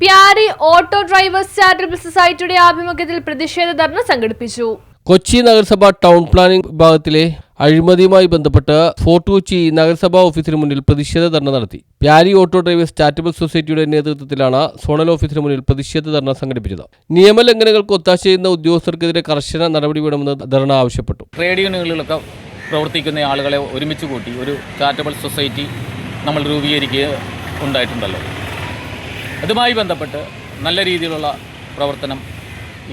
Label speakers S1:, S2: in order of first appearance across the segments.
S1: Pyari auto drivers charitable സൊസൈറ്റിയുടെ ആഭിമുഖ്യത്തിൽ പ്രതിഷേധ ധർണ സംഘടിപ്പിച്ചു.
S2: കൊച്ചി നഗരസഭ ടൗൺ പ്ലാനിംഗ് വിഭാഗത്തിലെ അഴിമതിയുമായി ബന്ധപ്പെട്ട് ഫോർട്ട് കൊച്ചി നഗരസഭാ ഓഫീസിന് മുന്നിൽ പ്രതിഷേധ ധർണ നടത്തി. പ്യാരി ഓട്ടോ ഡ്രൈവേഴ്സ് ചാരിറ്റബിൾ സൊസൈറ്റിയുടെ നേതൃത്വത്തിലാണ് സോണൽ ഓഫീസിന് മുന്നിൽ പ്രതിഷേധ ധർണ സംഘടിപ്പിച്ചത്. നിയമലംഘനങ്ങൾക്ക് ഒത്താശ ചെയ്യുന്ന ഉദ്യോഗസ്ഥർക്കെതിരെ കർശന നടപടി വേണമെന്ന് ധർണ ആവശ്യപ്പെട്ടു.
S3: ട്രേഡ് യൂണിയനുകളിലൊക്കെ പ്രവർത്തിക്കുന്ന ആളുകളെ ഒരുമിച്ച് കൂട്ടി ഒരു ചാരിറ്റബിൾ സൊസൈറ്റി നമ്മൾ രൂപീകരിക്കുക ഉണ്ടായിട്ടുണ്ടല്ലോ. അതുമായി ബന്ധപ്പെട്ട് നല്ല രീതിയിലുള്ള പ്രവർത്തനം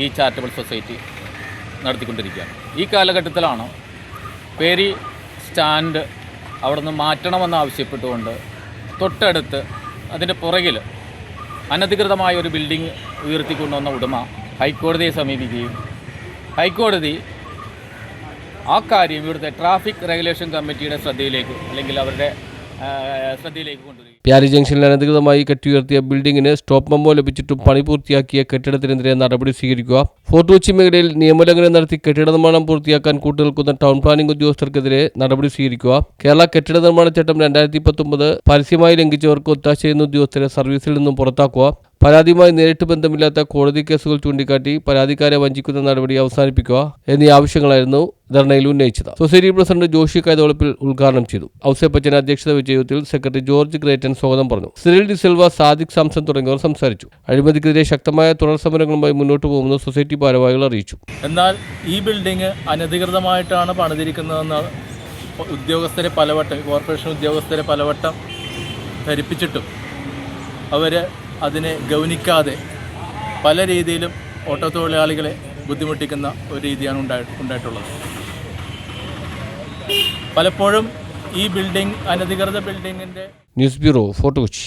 S3: ഈ ചാരിറ്റബിൾ സൊസൈറ്റി നടത്തിക്കൊണ്ടിരിക്കുകയാണ്. ഈ കാലഘട്ടത്തിലാണ് പേരി സ്റ്റാൻഡ് അവിടെ നിന്ന് മാറ്റണമെന്ന് ആവശ്യപ്പെട്ടുകൊണ്ട് തൊട്ടടുത്ത് അതിന്റെ പുറകിൽ അനധികൃതമായ ഒരു ബിൽഡിംഗ് ഉയർത്തിക്കൊണ്ടുവന്ന ഉടമ ഹൈക്കോടതിയെ സമീപിക്കുകയും ഹൈക്കോടതി ആ കാര്യം ഇവിടുത്തെ ട്രാഫിക് റെഗുലേഷൻ കമ്മിറ്റിയുടെ ശ്രദ്ധയിലേക്ക് അല്ലെങ്കിൽ അവരുടെ
S2: പ്യാരി ജംഗ്ഷനിൽ അനധികൃതമായി കെട്ടിയുയർത്തിയ ബിൽഡിംഗിന് സ്റ്റോപ്പ് മെമ്മോ ലഭിച്ചിട്ടും പണി പൂർത്തിയാക്കിയ കെട്ടിടത്തിനെതിരെ നടപടി സ്വീകരിക്കുക. ഫോർട്ട് കൊച്ചി മേഖലയിൽ നിയമലംഘനം നടത്തി കെട്ടിട നിർമ്മാണം പൂർത്തിയാക്കാൻ കൂട്ടുനിൽക്കുന്ന ടൗൺ പ്ലാനിംഗ് ഉദ്യോഗസ്ഥർക്കെതിരെ നടപടി സ്വീകരിക്കുക. കേരള കെട്ടിട നിർമ്മാണ ചട്ടം രണ്ടായിരത്തി പത്തൊമ്പത് പരസ്യമായി ലംഘിച്ചവർക്ക് ഒത്താശ ചെയ്യുന്ന ഉദ്യോഗസ്ഥരെ സർവീസിൽ നിന്നും പുറത്താക്കുക. പരാതിയുമായി നേരിട്ട് ബന്ധമില്ലാത്ത കോടതി കേസുകൾ ചൂണ്ടിക്കാട്ടി പരാതിക്കാരെ വഞ്ചിക്കുന്ന നടപടി അവസാനിപ്പിക്കുക എന്നീ ആവശ്യങ്ങളായിരുന്നു ധർണയിൽ ഉന്നയിച്ചത്. സൊസൈറ്റി പ്രസിഡന്റ് ജോഷി കൈതോളപ്പിൽ ഉദ്ഘാടനം ചെയ്തു. ഔസേപ്പച്ചൻ അധ്യക്ഷത വഹിച്ച യോഗത്തിൽ സെക്രട്ടറി ജോർജ് ഗ്രേറ്റൻ സ്വാഗതം പറഞ്ഞു. Cyril D Silva Sadiq Samson തുടങ്ങിയവർ സംസാരിച്ചു. അഴിമതിക്കെതിരെ ശക്തമായ തുടർ സമരങ്ങളുമായി മുന്നോട്ട് പോകുമെന്ന് സൊസൈറ്റി ഭാരവാഹികൾ അറിയിച്ചു.
S4: എന്നാൽ ഈ ബിൽഡിംഗ് അനധികൃതമായിട്ടാണ് പണിതിരിക്കുന്നതെന്ന് ഉദ്യോഗസ്ഥരെ പലവട്ടം കോർപ്പറേഷൻ ഉദ്യോഗസ്ഥരെ പലവട്ടം ധരിപ്പിച്ചിട്ടും അവർ അതിനെ ഗൗനിക്കാതെ പല രീതിയിലും ഓട്ടോ തൊഴിലാളികളെ ബുദ്ധിമുട്ടിക്കുന്ന ഒരു രീതിയാണ് ഉണ്ടായി ഉണ്ടായിട്ടുള്ളത്. പലപ്പോഴും ഈ ബിൽഡിംഗ് അനധികൃത ബിൽഡിങ്ങിന്റെ
S2: ന്യൂസ് ബ്യൂറോ ഫോർട്ട് കൊച്ചി.